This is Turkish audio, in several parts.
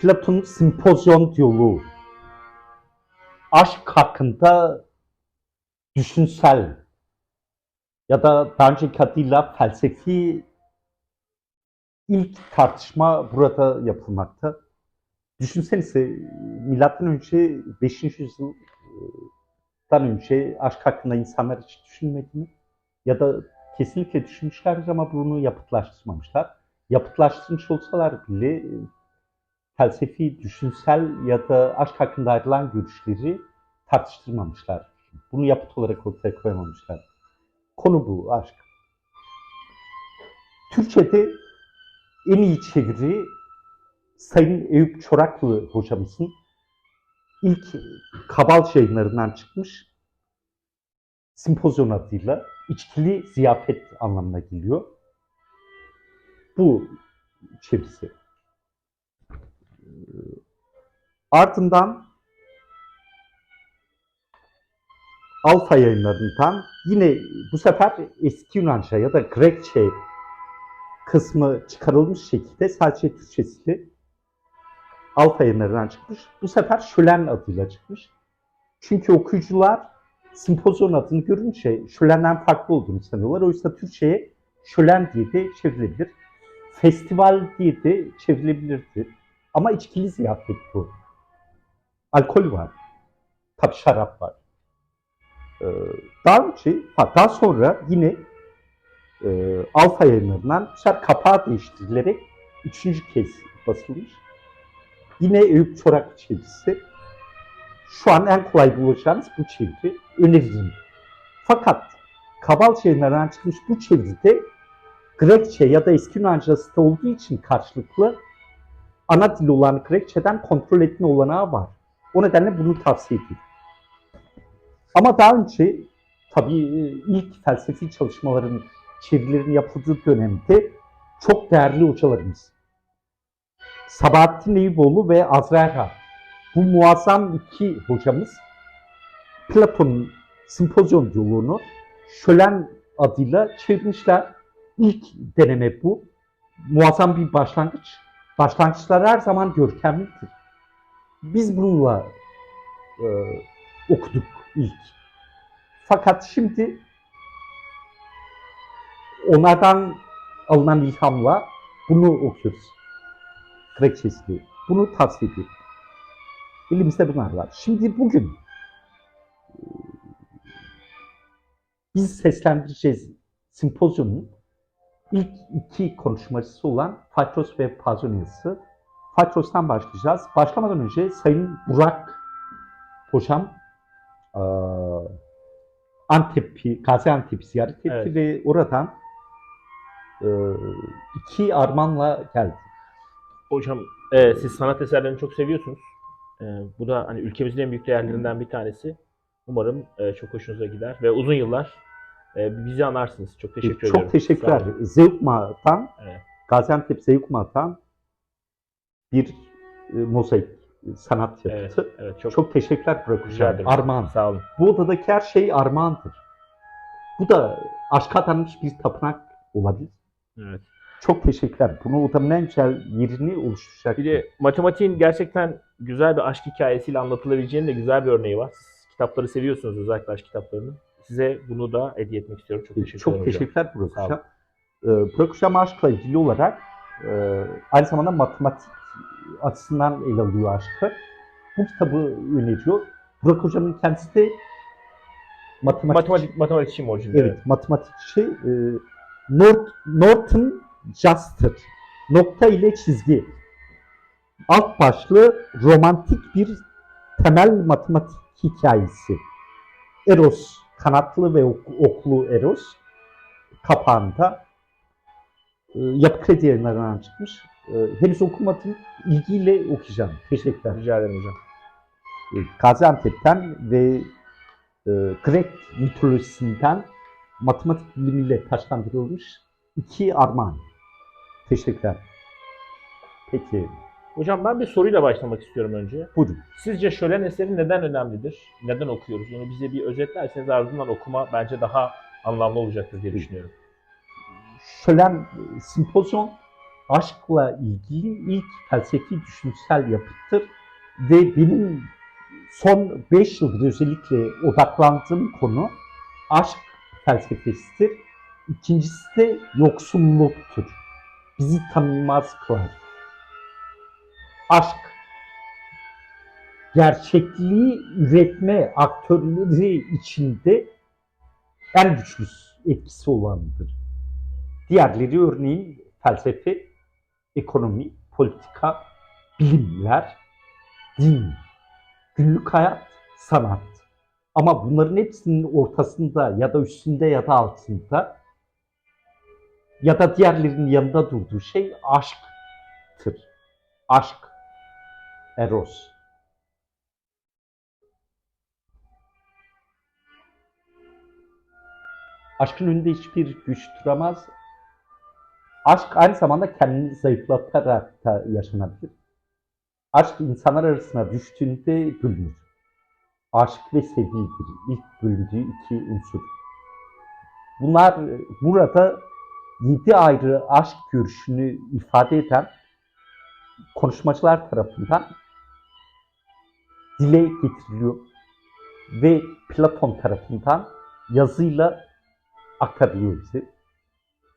Platon simpozyon diyaloğu. Aşk hakkında düşünsel ya da daha önceki adıyla felsefi ilk tartışma burada yapılmakta. Düşünsenize milattan önce 5. yüzyıldan önce aşk hakkında insanlar hiç düşünmedi mi? Ya da kesinlikle düşünmüşlerdir ama bunu yapıtlaştırmamışlar. Yapıtlaştırmış olsalar bile felsefi, düşünsel ya da aşk hakkında ayrılan görüşleri tartıştırmamışlar. Bunu yapıt olarak ortaya koyamamışlar. Konu bu, aşk. Türkçe'de en iyi çeviri Sayın Eyüp Çoraklı hocamızın ilk Kabal yayınlarından çıkmış Simpozyon adıyla içkili ziyafet anlamına geliyor. Bu çevirisi. Ardından Alfa yayınlarından yine bu sefer eski Yunanca ya da Grekçe kısmı çıkarılmış şekilde sadece Türkçesiyle Alfa yayınlarından çıkmış. Bu sefer Şölen adıyla çıkmış. Çünkü okuyucular simpozyon adını görünce Şölen'den farklı olduğunu sanıyorlar. Oysa Türkçe'ye Şölen diye de çevrilebilir. Festival diye de çevrilebilirdi. Ama içkili ziyafet bu. Alkol var. Tabii şarap var. Ee, daha önce, ha, daha sonra yine e, Alfa yayınlarından sefer kapağı değiştirilerek üçüncü kez basılmış. Yine Eyüp Çorak çevirisi. Şu an en kolay bulacağınız bu çeviri. Öneririm. Fakat Kabal yayınlarından çıkmış bu çeviride Grekçe ya da eski Yunancası olduğu için karşılıklı ana dil olan Grekçeden kontrol etme olanağı var. O nedenle bunu tavsiye ediyorum. Ama daha önce tabii e, ilk felsefi çalışmaların çevirilerin yapıldığı dönemde çok değerli hocalarımız Sabahattin Eyüboğlu ve Azrail Bu muazzam iki hocamız Platon'un simpozyon diyaloğunu Şölen adıyla çevirmişler. İlk deneme bu. Muazzam bir başlangıç. Başlangıçlar her zaman görkemlidir. Biz bununla e, okuduk ilk. Fakat şimdi onlardan alınan ilhamla bunu okuyoruz. Grekçesi. Bunu tavsiye ediyorum. Elimizde bunlar var. Şimdi bugün e, biz seslendireceğiz simpozyumun ilk iki konuşmacısı olan Fatros ve Pazonius'u. Fatros'tan başlayacağız. Başlamadan önce Sayın Burak Hocam e, Antep'i, Gaziantep'i ziyaret etti Evet. ve oradan e, iki armağanla geldi. Hocam e, siz sanat eserlerini çok seviyorsunuz. E, bu da hani ülkemizin en büyük değerlerinden bir tanesi. Umarım e, çok hoşunuza gider ve uzun yıllar e, bizi anarsınız. Çok teşekkür ediyorum. Çok teşekkürler. Zeugma'dan, Evet. Gaziantep Zeugma'dan bir e, mozaik e, sanat Evet, yapıtı. evet çok, Çok, teşekkürler Burak Hocam. Armağan. Sağ olun. Bu odadaki her şey armağandır. Bu da aşka adanmış bir tapınak olabilir. Evet. Çok teşekkürler. Bunu odamın en güzel yerini oluşturacak. Bir de matematiğin gerçekten güzel bir aşk hikayesiyle anlatılabileceğinin de güzel bir örneği var. Siz kitapları seviyorsunuz özellikle aşk kitaplarını. Size bunu da hediye etmek istiyorum. Çok teşekkür Çok ederim hocam. teşekkürler Burak. Hocam. Ee, Burak Hocam aşkla ilgili olarak e, aynı zamanda matematik açısından ele alıyor aşkı. Bu kitabı öneriyor. Burak Hocam'ın kendisi de matematik, Matematik, matematikçiyim orijinal. evet, matematikçi. E, Nort, Norton Juster. Nokta ile çizgi. Alt başlığı romantik bir temel matematik hikayesi. Eros, kanatlı ve ok- oklu Eros kapağında e, yapı kredi yayınlarından çıkmış. E, henüz okumadım. İlgiyle okuyacağım. Teşekkürler. Rica ederim hocam. E, Gaziantep'ten ve e, Grek mitolojisinden matematik bilimiyle taşlandırılmış iki armağan. Teşekkürler. Peki, Hocam ben bir soruyla başlamak istiyorum önce. buyurun. Sizce şölen eseri neden önemlidir? Neden okuyoruz? Onu bize bir özetlerseniz ardından okuma bence daha anlamlı olacaktır diye düşünüyorum. Şölen e, simpozyon aşkla ilgili ilk felsefi düşünsel yapıttır ve benim son 5 yıldır özellikle odaklandığım konu aşk felsefesidir. İkincisi de yoksulluktur. Bizi tanınmaz kılar. Aşk gerçekliği üretme aktörleri içinde en güçlü etkisi olanıdır. Diğerleri örneğin felsefe, ekonomi, politika, bilimler, din, günlük hayat, sanat. Ama bunların hepsinin ortasında ya da üstünde ya da altında ya da diğerlerinin yanında durduğu şey aşktır. Aşk, eros. Aşkın önünde hiçbir güç duramaz. Aşk aynı zamanda kendini zayıflatarak da yaşanabilir. Aşk insanlar arasına düştüğünde bölünür. Aşk ve sevgidir. İlk bölündüğü iki unsur. Bunlar burada yedi ayrı aşk görüşünü ifade eden konuşmacılar tarafından dile getiriliyor ve Platon tarafından yazıyla aktarılıyor bize.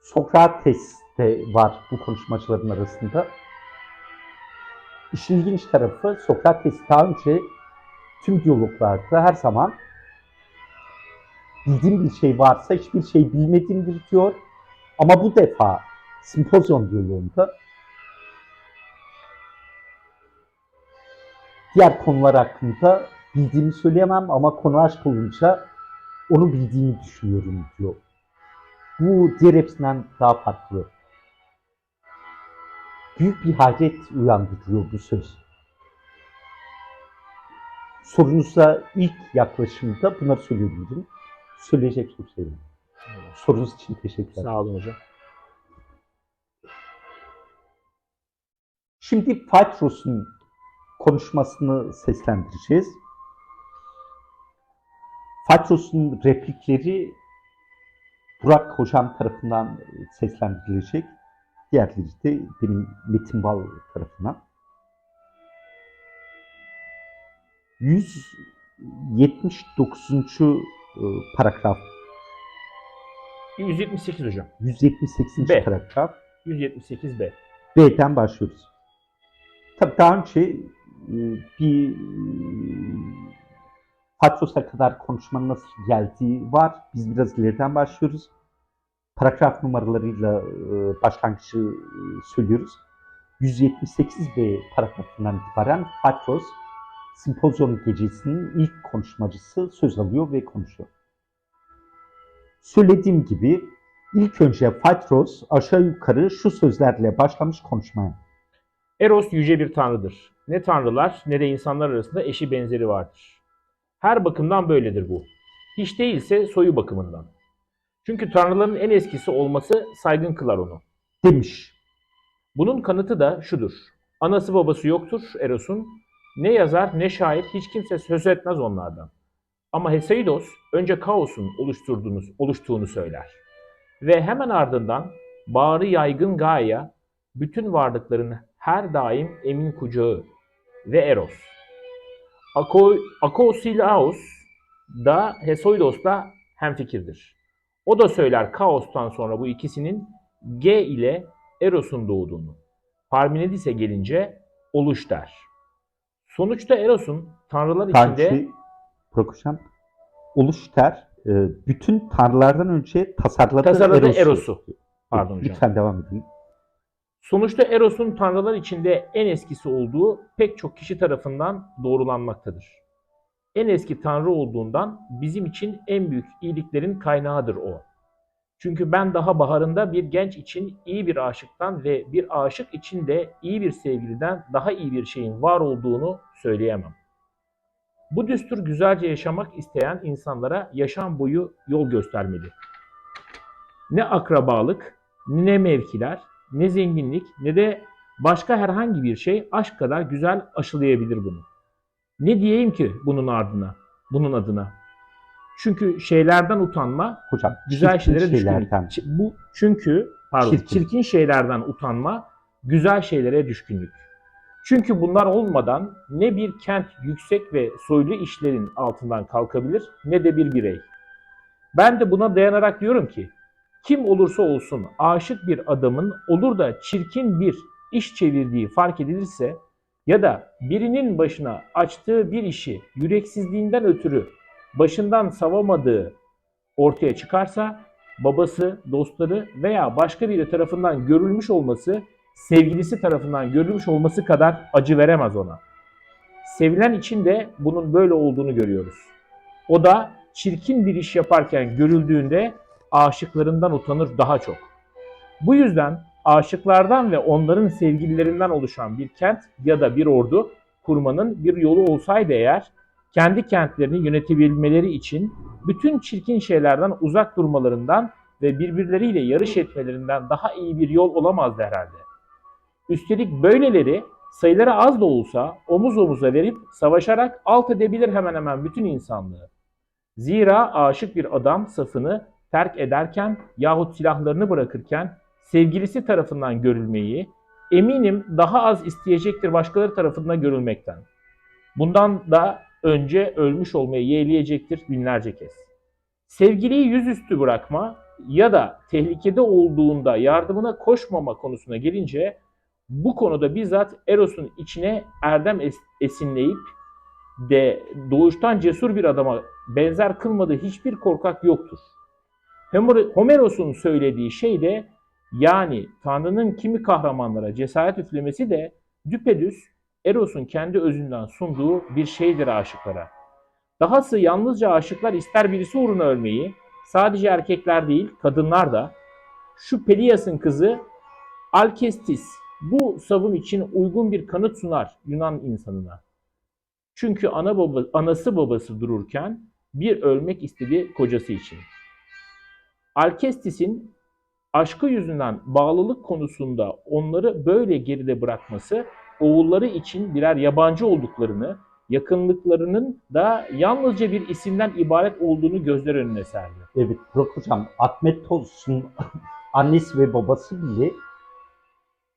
Sokrates de var bu konuşmacıların arasında. İşin ilginç tarafı Sokrates daha önce tüm diyaloglarda her zaman bildiğim bir şey varsa hiçbir şey bilmediğimdir diyor. Ama bu defa simpozyon diyaloğunda diğer konular hakkında bildiğimi söyleyemem ama konu aşk olunca onu bildiğimi düşünüyorum diyor. Bu diğer hepsinden daha farklı. Büyük bir hayret uyandırıyor bu söz. Sorunuza ilk yaklaşımda bunları söyleyebilirim. Söyleyecek çok şey var. Sorunuz için teşekkürler. Sağ olun hocam. Şimdi Phaedrus'un konuşmasını seslendireceğiz. Phaedrus'un replikleri Burak Hocam tarafından seslendirilecek. Diğerleri de benim Metin Bal tarafından. 179. e, paragraf, 178 hocam. 178. B. paragraf. 178b. B'den başlıyoruz. Tabii daha önce bir e, Patros'a kadar konuşmanın nasıl geldiği var. Biz biraz ileriden başlıyoruz. Paragraf numaralarıyla e, başlangıcı e, söylüyoruz. 178B paragrafından itibaren Patros simpozyon gecesinin ilk konuşmacısı söz alıyor ve konuşuyor. Söylediğim gibi ilk önce Patros aşağı yukarı şu sözlerle başlamış konuşmaya. Eros yüce bir tanrıdır. Ne tanrılar ne de insanlar arasında eşi benzeri vardır. Her bakımdan böyledir bu. Hiç değilse soyu bakımından. Çünkü tanrıların en eskisi olması saygın kılar onu. Demiş. Bunun kanıtı da şudur. Anası babası yoktur Eros'un. Ne yazar ne şair hiç kimse söz etmez onlardan. Ama Hesaidos önce kaosun oluşturduğunu, oluştuğunu söyler. Ve hemen ardından bağrı yaygın Gaia, bütün varlıkların her daim emin kucağı ve Eros. Ako, Akosilaos da Hesoidos'la hemfikirdir. O da söyler kaostan sonra bu ikisinin G ile Eros'un doğduğunu. Parmenidis'e gelince oluş der. Sonuçta Eros'un tanrılar içinde Karşı Prokuşan oluş der. e, bütün tanrılardan önce tasarladığı tasarladığı Eros'u. Eros'u. Pardon hocam. Lütfen devam edin. Sonuçta Eros'un tanrılar içinde en eskisi olduğu pek çok kişi tarafından doğrulanmaktadır. En eski tanrı olduğundan bizim için en büyük iyiliklerin kaynağıdır o. Çünkü ben daha baharında bir genç için iyi bir aşıktan ve bir aşık için de iyi bir sevgiliden daha iyi bir şeyin var olduğunu söyleyemem. Bu düstur güzelce yaşamak isteyen insanlara yaşam boyu yol göstermeli. Ne akrabalık, ne mevkiler, ne zenginlik ne de başka herhangi bir şey aşk kadar güzel aşılayabilir bunu. Ne diyeyim ki bunun ardına, bunun adına? Çünkü şeylerden utanma, Hocam güzel şeylere düşkünlük. Bu çünkü pardon, Çirkin. çirkin. şeylerden utanma güzel şeylere düşkünlük. Çünkü bunlar olmadan ne bir kent yüksek ve soylu işlerin altından kalkabilir ne de bir birey. Ben de buna dayanarak diyorum ki kim olursa olsun aşık bir adamın olur da çirkin bir iş çevirdiği fark edilirse ya da birinin başına açtığı bir işi yüreksizliğinden ötürü başından savamadığı ortaya çıkarsa babası, dostları veya başka biri tarafından görülmüş olması sevgilisi tarafından görülmüş olması kadar acı veremez ona. Sevilen için de bunun böyle olduğunu görüyoruz. O da çirkin bir iş yaparken görüldüğünde aşıklarından utanır daha çok. Bu yüzden aşıklardan ve onların sevgililerinden oluşan bir kent ya da bir ordu kurmanın bir yolu olsaydı eğer, kendi kentlerini yönetebilmeleri için bütün çirkin şeylerden uzak durmalarından ve birbirleriyle yarış etmelerinden daha iyi bir yol olamazdı herhalde. Üstelik böyleleri sayıları az da olsa omuz omuza verip savaşarak alt edebilir hemen hemen bütün insanlığı. Zira aşık bir adam safını terk ederken yahut silahlarını bırakırken sevgilisi tarafından görülmeyi eminim daha az isteyecektir başkaları tarafından görülmekten. Bundan da önce ölmüş olmayı yeğleyecektir binlerce kez. Sevgiliyi yüzüstü bırakma ya da tehlikede olduğunda yardımına koşmama konusuna gelince bu konuda bizzat Eros'un içine erdem es- esinleyip de doğuştan cesur bir adama benzer kılmadığı hiçbir korkak yoktur. Homer- Homeros'un söylediği şey de yani Tanrı'nın kimi kahramanlara cesaret üflemesi de düpedüz Eros'un kendi özünden sunduğu bir şeydir aşıklara. Dahası yalnızca aşıklar ister birisi uğruna ölmeyi, sadece erkekler değil kadınlar da, şu Pelias'ın kızı Alkestis bu savım için uygun bir kanıt sunar Yunan insanına. Çünkü ana baba, anası babası dururken bir ölmek istedi kocası için. Alkestis'in aşkı yüzünden bağlılık konusunda onları böyle geride bırakması oğulları için birer yabancı olduklarını, yakınlıklarının da yalnızca bir isimden ibaret olduğunu gözler önüne serdi. Evet Burak Hocam, Admetos'un annesi ve babası bile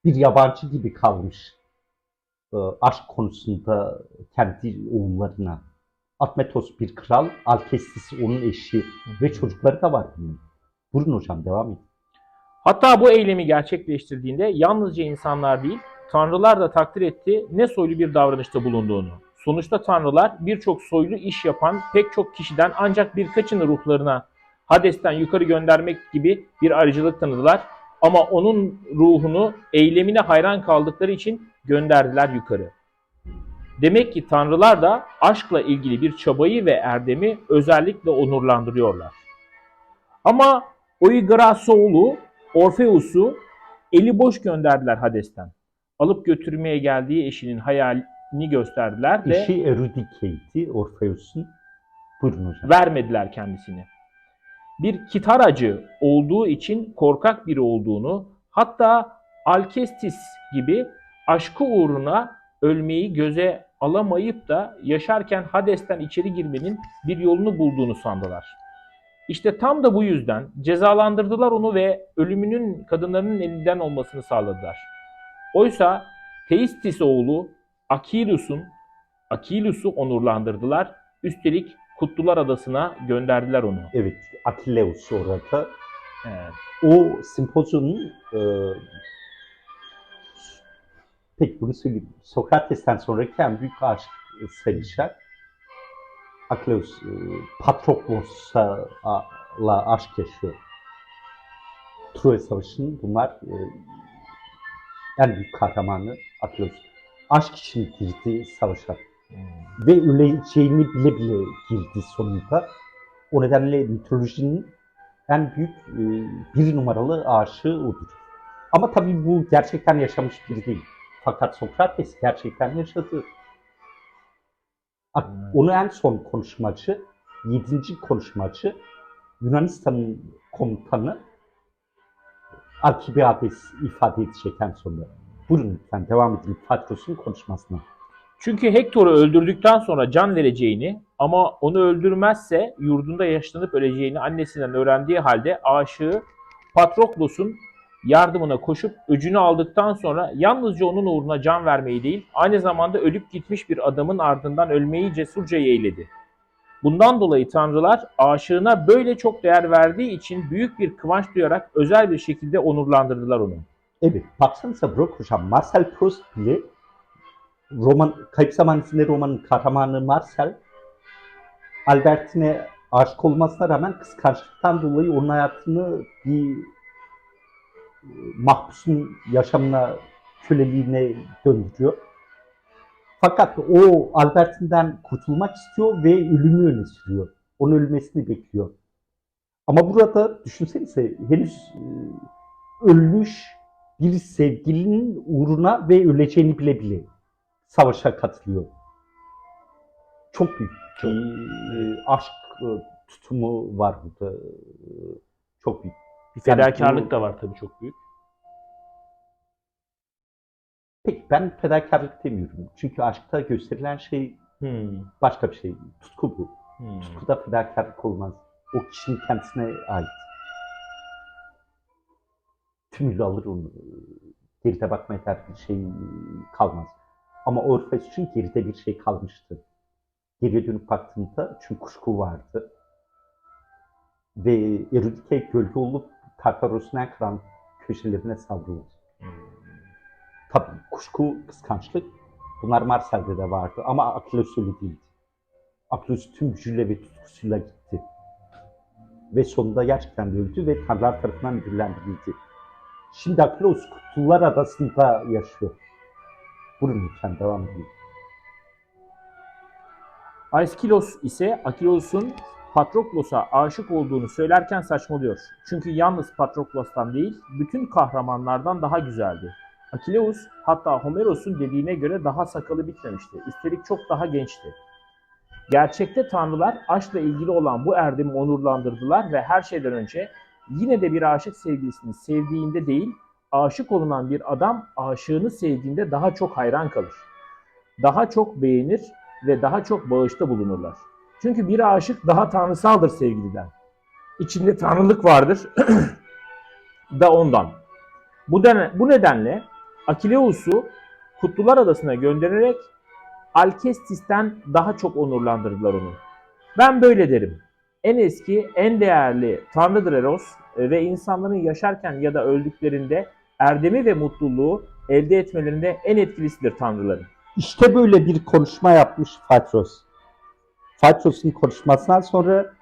bir yabancı gibi kalmış e, aşk konusunda kendi oğullarına. Admetos bir kral, Alkestis onun eşi ve çocukları da var bunun. Buyurun hocam devam edin. Hatta bu eylemi gerçekleştirdiğinde yalnızca insanlar değil, tanrılar da takdir etti ne soylu bir davranışta bulunduğunu. Sonuçta tanrılar birçok soylu iş yapan pek çok kişiden ancak birkaçını ruhlarına Hades'ten yukarı göndermek gibi bir ayrıcalık tanıdılar. Ama onun ruhunu eylemine hayran kaldıkları için gönderdiler yukarı. Demek ki tanrılar da aşkla ilgili bir çabayı ve erdemi özellikle onurlandırıyorlar. Ama Oigrasoğlu Orfeus'u eli boş gönderdiler Hades'ten. Alıp götürmeye geldiği eşinin hayalini gösterdiler de Eşi Eurydice'ydi Orpheus'un. Buyurun hocam. vermediler kendisini. Bir kitaracı olduğu için korkak biri olduğunu, hatta Alkestis gibi aşkı uğruna ölmeyi göze alamayıp da yaşarken Hades'ten içeri girmenin bir yolunu bulduğunu sandılar. İşte tam da bu yüzden cezalandırdılar onu ve ölümünün kadınlarının elinden olmasını sağladılar. Oysa Teistis oğlu Akilus'un Akilus'u onurlandırdılar. Üstelik Kutlular Adası'na gönderdiler onu. Evet, Akileus orada. Evet. O sempozyumun e, peki bunu söyleyeyim. Sokrates'ten sonraki en büyük aşk sayılacak. Akileus e, Patroklos'la aşk yaşıyor. Troya Savaşı'nın bunlar e, en büyük kahramanı Akileus. Aşk için girdi savaşa ve öleceğini bile bile girdi sonunda. O nedenle mitolojinin en büyük e, bir numaralı aşığı odur. Ama tabii bu gerçekten yaşamış biri değil. Fakat Sokrates gerçekten yaşadı. A- Evet. Onu en son konuşmacı, yedinci konuşmacı Yunanistan'ın komutanı Alkibiades ifade edecek en sonunda. Buyurun lütfen devam edin Patros'un konuşmasına. Çünkü Hektor'u öldürdükten sonra can vereceğini ama onu öldürmezse yurdunda yaşlanıp öleceğini annesinden öğrendiği halde aşığı Patroklos'un yardımına koşup öcünü aldıktan sonra yalnızca onun uğruna can vermeyi değil, aynı zamanda ölüp gitmiş bir adamın ardından ölmeyi cesurca yeğledi. Bundan dolayı tanrılar aşığına böyle çok değer verdiği için büyük bir kıvanç duyarak özel bir şekilde onurlandırdılar onu. Evet, baksanıza Burak Hocam, Marcel Proust bile roman, Kayıp Zaman isimli romanın kahramanı Marcel, Albertine aşık olmasına rağmen kıskançlıktan dolayı onun hayatını bir mahpusun yaşamına, köleliğine döndürüyor. Fakat o Albertine'den kurtulmak istiyor ve ölümü öne sürüyor. Onun ölmesini bekliyor. Ama burada düşünsenize henüz e, ölmüş bir sevgilinin uğruna ve öleceğini bile bile savaşa katılıyor. Çok büyük bir e, aşk e, tutumu var burada. Çok büyük. Bir Yani fedakarlık bu- da var tabii çok büyük. Peki ben fedakarlık demiyorum. Çünkü aşkta gösterilen şey Hmm, başka bir şey. Tutku bu. hmm. Tutkuda fedakarlık olmaz. O kişinin kendisine ait. Tümüyle alır onu. Geride bakmaya bir şey kalmaz. Ama Orpheus için geride bir şey kalmıştı. Geriye dönüp baktığında çünkü kuşku vardı. Ve Erudike gölge olup Tartaros'un en karanlık köşelerine savruldu. Tabii kuşku, kıskançlık bunlar Marsel'de de vardı ama Akilos öyle değildi. Akilos tüm gücüyle ve tutkusuyla gitti. Ve sonunda gerçekten de öldü ve tanrılar tarafından müdürlendirildi. Şimdi Akilos Kutlular Adası'nda yaşıyor. Buyurun lütfen devam edin. Aiskilos ise Akilos'un Patroklos'a aşık olduğunu söylerken saçmalıyor. Çünkü yalnız Patroklos'tan değil, bütün kahramanlardan daha güzeldi. Akileus hatta Homeros'un dediğine göre daha sakalı bitmemişti. Üstelik çok daha gençti. Gerçekte tanrılar aşkla ilgili olan bu erdemi onurlandırdılar ve her şeyden önce yine de bir aşık sevgilisini sevdiğinde değil, aşık olunan bir adam aşığını sevdiğinde daha çok hayran kalır. Daha çok beğenir ve daha çok bağışta bulunurlar. Çünkü bir aşık daha tanrısaldır sevgiliden. İçinde tanrılık vardır da ondan. Bu, dene- bu nedenle Akileus'u Kutlular Adası'na göndererek Alkestis'ten daha çok onurlandırdılar onu. Ben böyle derim. En eski, en değerli tanrıdır Eros e, ve insanların yaşarken ya da öldüklerinde erdemi ve mutluluğu elde etmelerinde en etkilisidir tanrıların. İşte böyle bir konuşma yapmış Fatros. Fatros'un konuşmasından sonra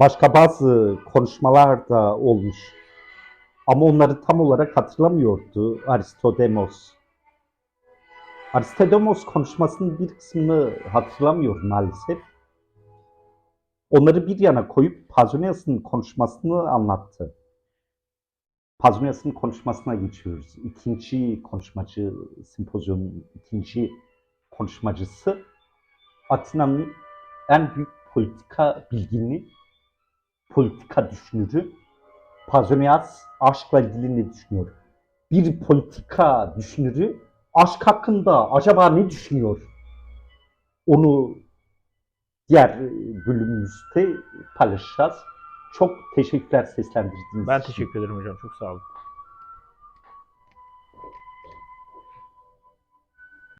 başka bazı konuşmalar da olmuş. Ama onları tam olarak hatırlamıyordu Aristodemos. Aristodemos konuşmasının bir kısmını hatırlamıyor maalesef. Onları bir yana koyup Pazonias'ın konuşmasını anlattı. Pazonias'ın konuşmasına geçiyoruz. İkinci konuşmacı, sempozyumun ikinci konuşmacısı Atina'nın en büyük politika bilgini, politika düşünürü Pazonias aşkla ilgili ne düşünüyor? Bir politika düşünürü aşk hakkında acaba ne düşünüyor? Onu diğer bölümümüzde paylaşacağız. Çok teşekkürler seslendirdiğiniz Ben için. teşekkür ederim hocam. Çok sağ olun.